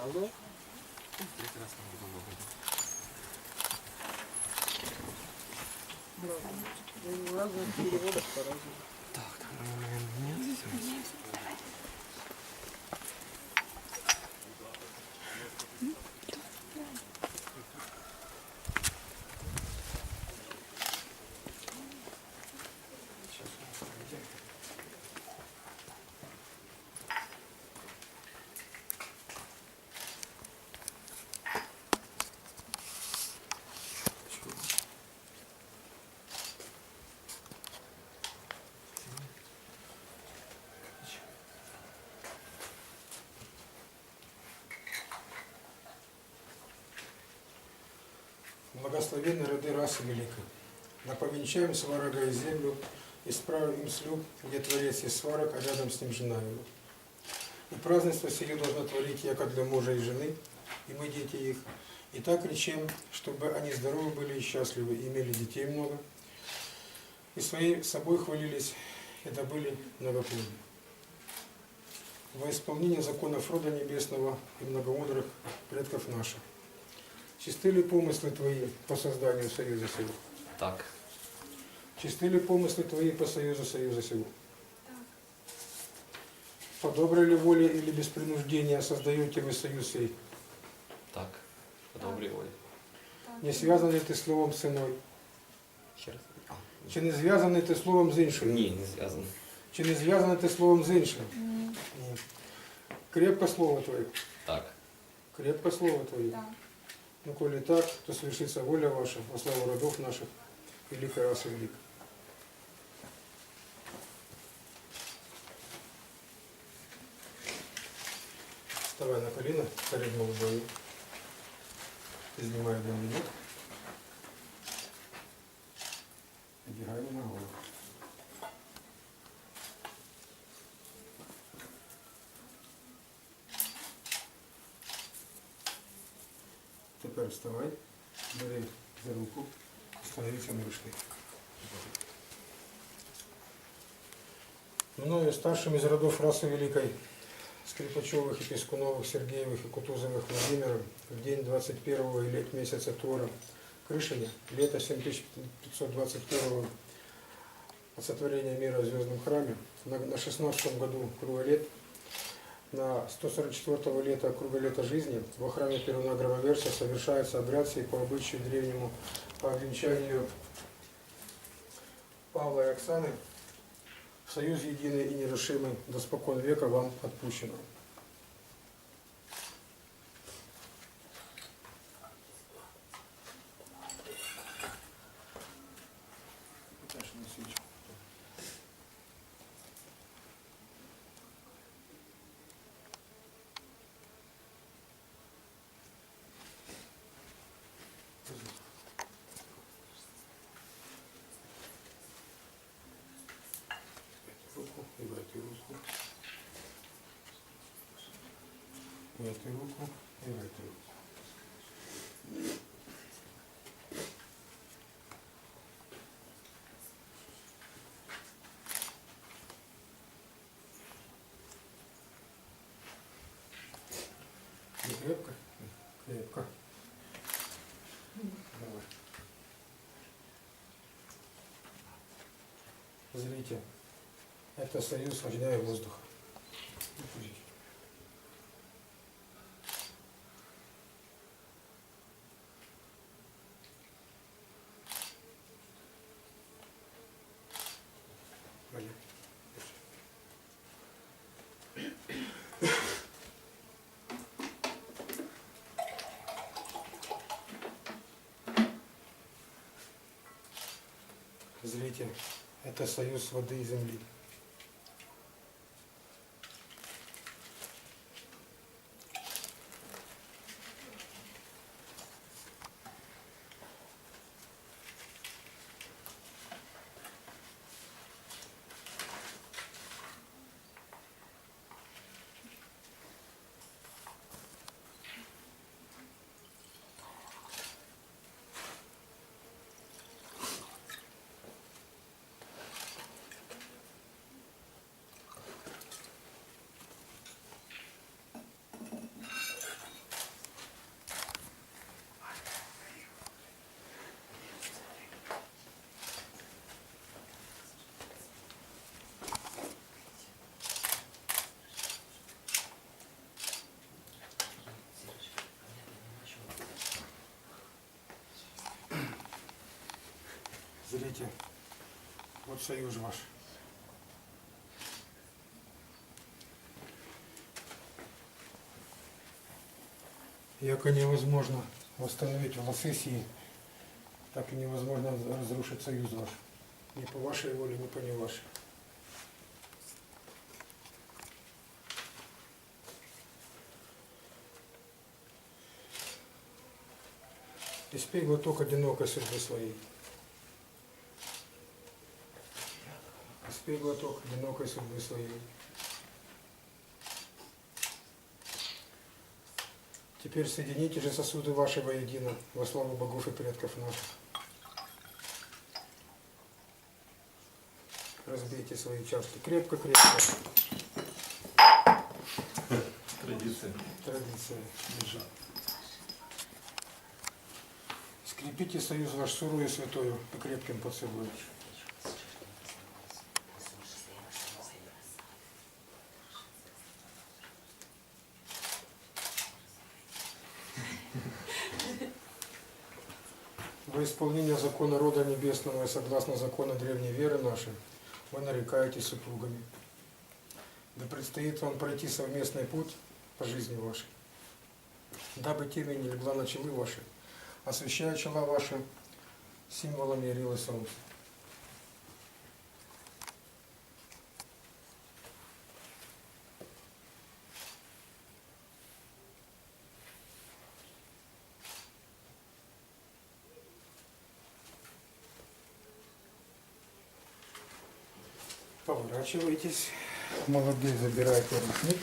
Алло? Прекрасно было разных переводах по-разному. Так, там, наверное, нет. Благословенны роды расы великой. Да повенчаем сварога и землю, и справим им слюб, где творец есть сварок, а рядом с ним жена его. И празднество сие должно творить яко для мужа и жены, и мы дети их. И так речем, чтобы они здоровы были и счастливы, и имели детей много, и своей собой хвалились, и добыли многоплодие. Во исполнение законов рода небесного и многомудрых предков наших. Чисты ли помыслы твои по созданию союза сего? Так, Чисты ли помыслы твои по союзу союза сего? По доброй ли воле или без принуждения создаете вы союз сей? так, по доброй воле. Не связан ли ты словом з ціною? Ще раз. А, Чи не зв'язаний ти словом з іншою? ні, не зв'язано. Чи не зв'язаний ти словом з іншим? Ні. Крепко слово твоє. Так, Крепко слово твоє. Да. Ну, коли так, то совершится воля ваша во славу родов наших, великой расы велик. Вставай на колено перед молодою. Знімай один минут. Одягаємо на голову. Тепер вставай, бери за руку, становися на ручки. Мною старшим из родов расы Великой, Скрипачевых и Пескуновых, Сергеевых и Кутузовых Владимиром в день 21 и лет месяца Тора Крышине, лето 7521 от сотворения мира в Звездном храме, на 16 году круга лет, на 144 лета круга лета жизни во храме Перуна Громоверса совершается обряд сей по обычаю древнему по венчанию Павла и Оксаны союз единый и нерушимый до спокон века вам отпущено. Дальше на свечку. руку и в эту руку. В эту руку и в эту руку. Не крепко? Крепко. Давай. Зрите. Это союз огня и Зрите, это союз воды и земли. Смотрите, вот союз ваш. Яко невозможно восстановить в Лосесии, так и невозможно разрушить союз ваш. Ни по вашей воле, ни по не вашей. Испей глоток одинокой судьбы своей. Испей глоток одинокой судьбы своей. Теперь соедините же сосуды ваши воедино во славу богов и предков наших. Разбейте свои чашки крепко-крепко. Традиция. Традиция лежит. Скрепите союз ваш суру и святою и крепким поцелуем. Во исполнение закона рода небесного и согласно закону древней веры нашей, вы нарекаетесь супругами. Да предстоит вам пройти совместный путь по жизни вашей, дабы темень не легла на челы ваши, освещая чела ваши символами ярило солнце. Поворачивайтесь. Молодые, забирайте ручник.